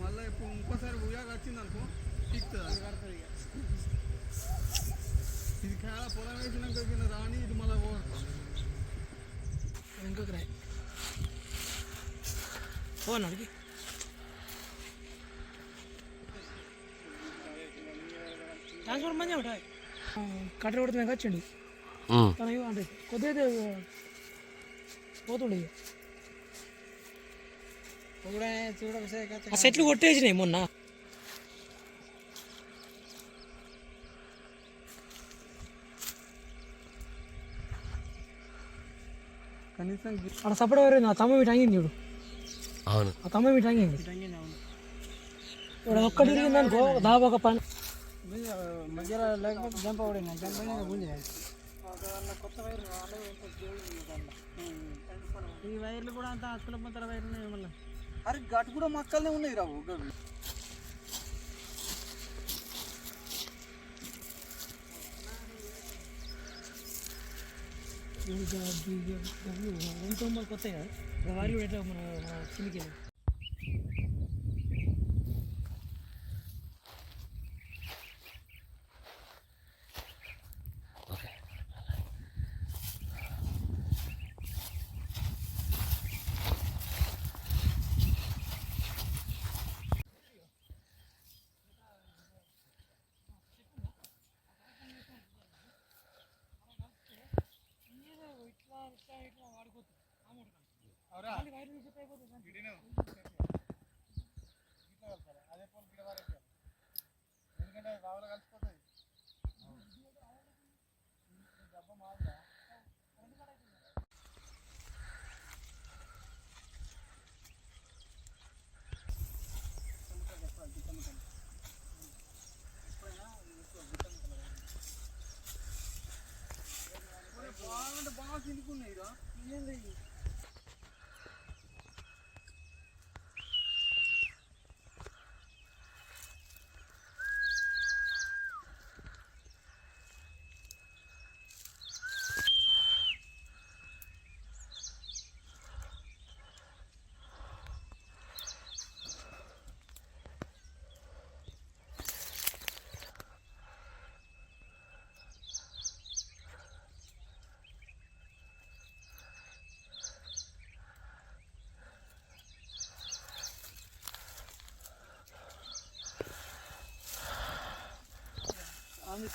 మళ్ళీ ఇప్పుడు ఇంకోసారి ఉయాగ వచ్చింది అనుకో పీక్తుంది ఇది కాడ పొలం వేసినాక కింద రాని ఇది మళ్ళీ ఓవర్ ఇంకొక రాయి ఫోన్ ట్రాన్స్ఫర్ మంచిగా ఉంటాయి కట్టెలు కొడితే వెనక వచ్చిండు. తన అంటే కొద్దిగా పోతుండే. ఆ సెట్లు కొట్టేసినాయి మొన్న. కనీసం అక్కడ సపోర్ట్ ఎవరు నా తమ్మ వీటి అంగింది చూడు. అవును. ఆ తమ్మ అంగింది ఇప్పుడు ఒక్కటి అనుకో దాబా ఒక పని మధ్యలో లేకపోతే జంప్ అవడం జంప్ అయినా ముందు కొత్త ఈ వైర్లు కూడా అంత అసలు వైర్లు ఉన్నాయి మళ్ళీ అరే గట్ కూడా మక్కలనే ఉన్నాయి రావు గవి తొంభై కొత్త కదా వైర్లు కూడా ఎట్లా మన మన కిందికి బాగుంటే అందరూ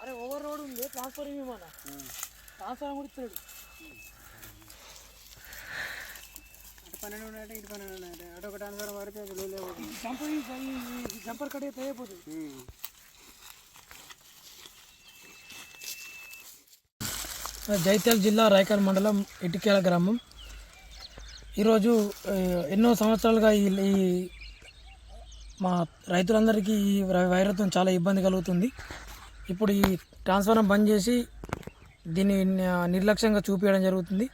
అరే ఓవర్ రోడ్ ఉంది ట్రాన్స్ఫర్ ఏమి మన ట్రాన్స్ఫర్ కూడా అటు పన్నెండు ఉన్నాయంటే ఇటు పన్నెండు ఉన్నాయంటే అటు ఒక ట్రాన్స్ఫర్ పడితే అది లోలే పోతుంది జంపర్ ఈ జంపర్ తయారైపోతుంది జైత్యాల జిల్లా రాయకల్ మండలం ఇటికేల గ్రామం. ఈరోజు ఎన్నో సంవత్సరాలుగా ఈ ఈ మా రైతులందరికీ ఈ వై- వైరత్వం చాలా ఇబ్బంది కలుగుతుంది. ఇప్పుడు ఈ ట్రాన్స్ఫారం బంద్ చేసి దీన్ని నిర్లక్ష్యంగా చూపించడం జరుగుతుంది.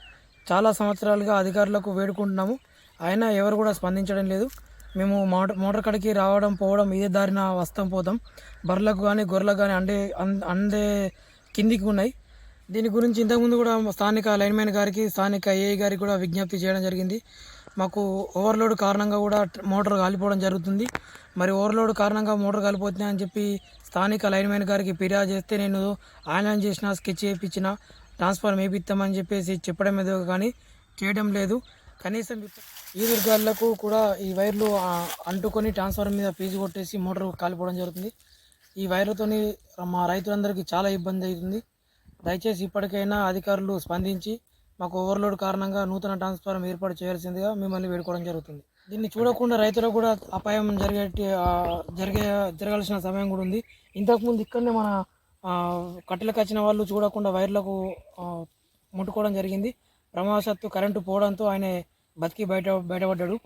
చాలా సంవత్సరాలుగా అధికారులకు వేడుకుంటున్నాము. అయినా ఎవరు కూడా స్పందించడం లేదు. మేము మోటార్ మోటార్ కడికి రావడం పోవడం ఇదే దారిన వస్తాం పోతాం. బర్రెలకు కానీ గొర్రెలకు కానీ అండే అందే కిందికి ఉన్నాయి. దీని గురించి ఇంతకుముందు కూడా స్థానిక లైన్మెన్ గారికి స్థానిక ఏఐ గారికి కూడా విజ్ఞప్తి చేయడం జరిగింది. మాకు ఓవర్లోడ్ కారణంగా కూడా మోటార్ కాలిపోవడం జరుగుతుంది. మరి ఓవర్లోడ్ కారణంగా మోటార్ కాలిపోతున్నాయి అని చెప్పి స్థానిక లైన్మెన్ గారికి ఫిర్యాదు చేస్తే నేను ఆన్లైన్ చేసిన స్కెచ్ చేయించిన ట్రాన్స్ఫార్మ్ వేపిస్తామని చెప్పేసి చెప్పడం ఏదో కానీ చేయడం లేదు. కనీసం ఈ ఈదురు కూడా ఈ వైర్లు అంటుకొని ట్రాన్స్ఫార్మర్ మీద ఫీజు కొట్టేసి మోటార్ కాలిపోవడం జరుగుతుంది. ఈ వైర్లతోని మా రైతులందరికీ చాలా ఇబ్బంది అవుతుంది. దయచేసి ఇప్పటికైనా అధికారులు స్పందించి మాకు ఓవర్లోడ్ కారణంగా నూతన ట్రాన్స్ఫార్మర్ ఏర్పాటు చేయాల్సిందిగా మిమ్మల్ని వేడుకోవడం జరుగుతుంది. దీన్ని చూడకుండా రైతులకు కూడా అపాయం జరిగే జరిగే జరగాల్సిన సమయం కూడా ఉంది. ఇంతకుముందు ఇక్కడనే మన కట్టెలకు వచ్చిన వాళ్ళు చూడకుండా వైర్లకు ముట్టుకోవడం జరిగింది. ప్రమాదవశాత్తు కరెంటు పోవడంతో ఆయన బతికి బయట బయటపడ్డాడు.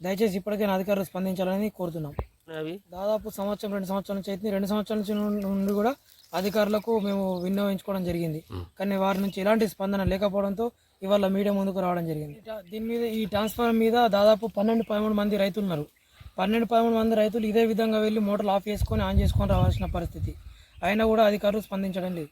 దయచేసి ఇప్పటికైనా అధికారులు స్పందించాలని కోరుతున్నాం. అవి? దాదాపు సంవత్సరం రెండు సంవత్సరాల నుంచి అయితే రెండు సంవత్సరాల నుంచి నుండి కూడా అధికారులకు మేము విన్నవించుకోవడం జరిగింది. కానీ వారి నుంచి ఎలాంటి స్పందన లేకపోవడంతో ఇవాళ మీడియా ముందుకు రావడం జరిగింది. దీని మీద ఈ ట్రాన్స్ఫార్మర్ మీద దాదాపు పన్నెండు పదమూడు మంది రైతులు ఉన్నారు పన్నెండు పదమూడు మంది రైతులు ఇదే విధంగా వెళ్ళి మోటార్లు ఆఫ్ చేసుకొని ఆన్ చేసుకొని రావాల్సిన పరిస్థితి. అయినా కూడా అధికారులు స్పందించడం లేదు.